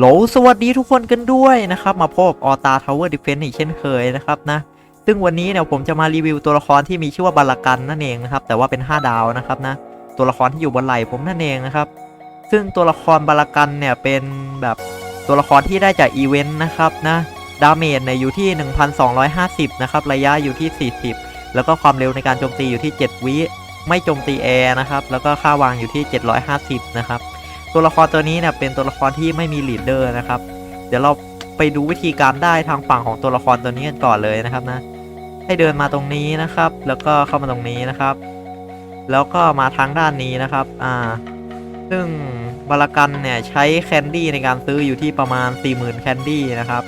โหลสวัสดีทุกคนกันด้วยนะครับ มาพบออตาทาวเวอร์ดิเฟนต์อีกเช่นเคยนะครับนะ ซึ่งวันนี้เนี่ยผมจะมารีวิวตัวละครที่มีชื่อว่าบาลากันนั่นเองนะครับ แต่ว่าเป็น 5 ดาวนะครับนะ ตัวละครที่อยู่บนไหล่ผมนั่นเองนะครับ ซึ่งตัวละครบาลากันเนี่ยเป็นแบบตัวละครที่ได้จากอีเวนต์นะครับนะ ดาเมจเนี่ยอยู่ที่ 1250 นะครับ ระยะอยู่ที่ 40 แล้วก็ความเร็วในการโจมตีอยู่ที่ 7 วิ ไม่โจมตีแอร์นะครับ แล้วก็ค่าวางอยู่ที่ 750 นะครับ ตัวละครตัวนี้เนี่ยเป็นตัวละครที่ไม่มีลีดเดอร์นะครับ เดี๋ยวเราไปดูวิธีการได้ทางฝั่งของตัวละครตัวนี้กันก่อนเลยนะครับนะ ให้เดินมาตรงนี้นะครับ แล้วก็เข้ามาตรงนี้นะครับ แล้วก็มาทางด้านนี้นะครับ อ่า ซึ่งบาลกันเนี่ยใช้แคนดี้ในการซื้ออยู่ที่ประมาณ 40,000แคนดี้นะครับ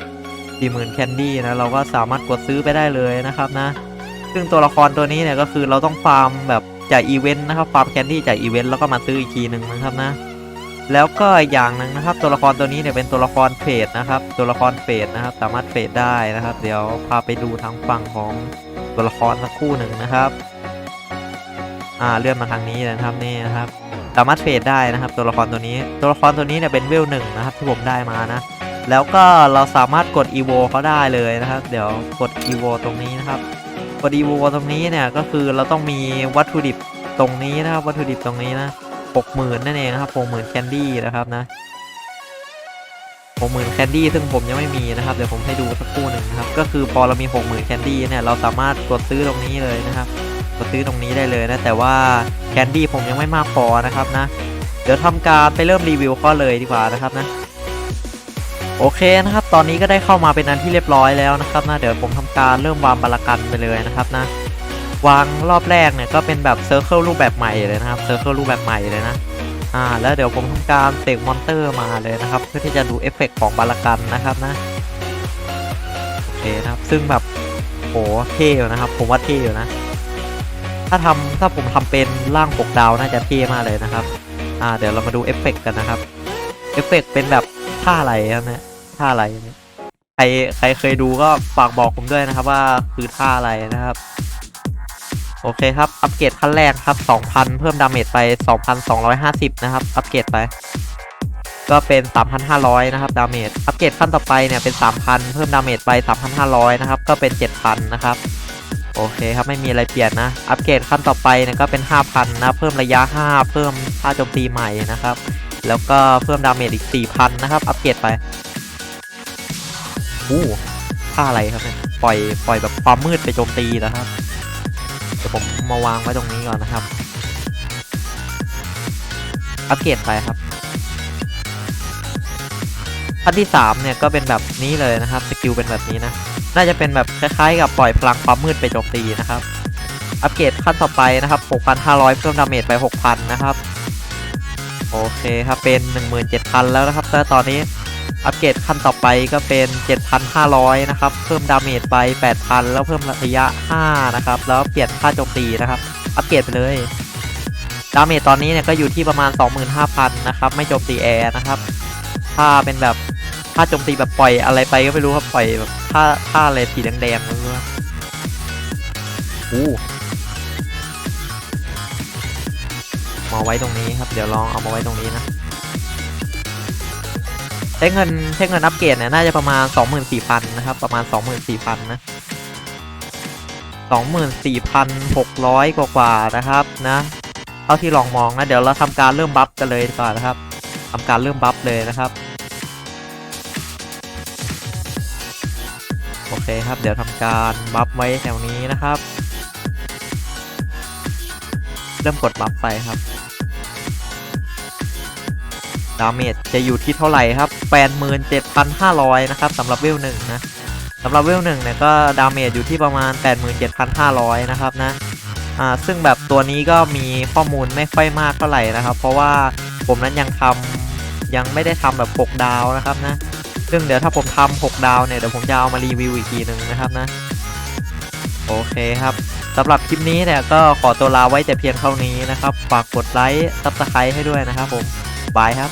40,000แคนดี้นะเราก็สามารถกดซื้อไปได้เลยนะครับนะ ซึ่งตัวละครตัวนี้เนี่ยก็คือเราต้องฟาร์มแบบจากอีเวนต์นะครับฟาร์มแคนดี้จากอีเวนต์แล้วก็มาซื้ออีกทีหนึ่งนะครับนะ แล้วก็อีกอย่างหนึ่งนะครับตัวละครตัวนี้เนี่ยเป็นตัวละครเฟดนะครับตัวละครเฟดนะครับ สามารถเฟดได้นะครับ เดี๋ยวพาไปดูทางฝั่งของตัวละครสักคู่หนึ่งนะครับอ่าเลื่อนมาทางนี้นะครับนี่นะครับ สามารถเฟดได้นะครับ ตัวละครตัวนี้ ตัวละครตัวนี้เนี่ยเป็นเวลหนึ่งนะครับที่ผมได้มานะแล้วก็เราสามารถกด evo เขาได้เลยนะครับ เดี๋ยวกด evo ตรงนี้นะครับกด evo ตรงนี้เนี่ยก็คือเราต้องมีวัตถุดิบตรงนี้นะครับวัตถุดิบตรงนี้นะ หกหมื่นนั่นเองนะครับหกหมื่นแคนดี้นะครับนะหกหมื่นแคนดี้ซึ่งผมยังไม่มีนะครับเดี๋ยวผมให้ดูสักครู่หนึ่งนะครับก็คือพอเรามีหกหมื่นแคนดี้เนี่ยเราสามารถกดซื้อตรงนี้เลยนะครับกดซื้อตรงนี้ได้เลยนะแต่ว่าแคนดี้ผมยังไม่มากพอนะครับนะเดี๋ยวทำการไปเริ่มรีวิวข้อเลยดีกว่านะครับนะโอเคนะครับ ตอนนี้ก็ได้เข้ามาเป็นอันที่เรียบร้อยแล้วนะครับนะเดี๋ยวผมทำการเริ่มวางบาลากันไปเลยนะครับนะ วางรอบแรกเนี่ยก็เป็นแบบเซอร์เคิลรูปแบบใหม่เลยนะครับเซอร์เคิลรูปแบบใหม่เลยนะอ่าแล้วเดี๋ยวผมทำการเสกมอนเตอร์มาเลยนะครับเพื่อที่จะดูเอฟเฟกต์ของบาลกันนะครับนะโอเคนะครับซึ่งแบบโหเท่อยู่นะครับ ผมว่าเท่อยู่นะ ถ้าทำถ้าผมทำเป็นร่างปกดาวน่าจะเท่มากเลยนะครับอ่าเดี๋ยวเรามาดูเอฟเฟกต์กันนะครับเอฟเฟกต์เป็นแบบท่าอะไรครับเนี่ยท่าอะไรใครใครเคยดูก็ฝากบอกผมด้วยนะครับว่าคือท่าอะไรนะครับ โอเคครับ อัปเกรดขั้นแรกครับ 2,000 เพิ่มดาเมจไป 2,250 นะครับ อัปเกรดไป ก็เป็น 3,500 นะครับ ดาเมจ อัปเกรดขั้นต่อไปเนี่ยเป็น 3,000 เพิ่มดาเมจไป 3,500 นะครับ ก็เป็น 7,000 นะครับ โอเคครับ ไม่มีอะไรเปลี่ยนนะ อัปเกรดขั้นต่อไปเนี่ยก็เป็น 5,000 นะ เพิ่มระยะ 5 เพิ่มค่าโจมตีใหม่นะครับ แล้วก็เพิ่มดาเมจอีก 4,000 นะครับ อัปเกรดไปอู้ค่าอะไรครับเนี่ย ปล่อย ปล่อยแบบความมืดไปโจมตีนะครับ ดี๋ยวผมมาวางไว้ตรงนี้ก่อนนะครับ อัปเกรดไปครับขั้นที่ 3 เนี่ยก็เป็นแบบนี้เลยนะครับสกิลเป็นแบบนี้นะ น่าจะเป็นแบบคล้ายๆ กับปล่อยพลังความมืดไปโจมตีนะครับ อัปเกรดขั้นต่อไปนะครับ 6,500 เพิ่มดาเมจไป 6,000 นะครับ โอเคครับเป็น 17,000 แล้วนะครับแต่ตอนนี้ อัปเกรดขั้นต่อไปก็เป็น 7,500 นะครับ เพิ่มดาเมจไป 8,000 แล้วเพิ่มระยะ 5 นะครับ แล้วเปลี่ยนค่าโจมตีนะครับ อัปเกรดไปเลย ดาเมจตอนนี้เนี่ยก็อยู่ที่ประมาณ 25,000 นะครับ ไม่โจมตีแอร์นะครับ ถ้าเป็นแบบถ้าโจมตีแบบปล่อยอะไรไปก็ไม่รู้ครับ ปล่อยแบบถ้าถ้าอะไรสีแดงๆไม่รู้ครับอู้มาไว้ตรงนี้ครับ เดี๋ยวลองเอามาไว้ตรงนี้นะ ใช้เงินใช้เงินอัปเกรดเนี่ยน่าจะประมาณ 24,000 นะครับ ประมาณ 24,000 นะ 24,600 กว่ากว่านะครับนะเท่าที่ลองมองนะ เดี๋ยวเราทำการเริ่มบัฟกันเลยดีกว่อนนะครับทำการเริ่มบัฟเลยนะครับ โอเคครับ เดี๋ยวทำการบัฟไว้แถวนี้นะครับ เริ่มกดบัฟไปครับ ดาเมจจะอยู่ที่เท่าไหร่ครับ 87,500 นะครับสำหรับเวลหนึ่งนะสำหรับเวลหนึ่งเนี่ยก็ดาเมจอยู่ที่ประมาณ 87,500 นะครับนะอ่าซึ่งแบบตัวนี้ก็มีข้อมูลไม่ค่อยมากเท่าไหร่นะครับ เพราะว่าผมนั้นยังทำยังไม่ได้ทำแบบ 6 ดาวนะครับนะซึ่งเดี๋ยวถ้าผมทำ6ดาวเนี่ยเดี๋ยวผมจะเอามารีวิวอีกทีหนึ่งนะครับนะโอเคครับสำหรับคลิปนี้เนี่ยก็ขอตัวลาไว้แต่เพียงเท่านี้นะครับ ฝากกดไลค์ซับสไครต์ให้ด้วยนะครับผม บายครับ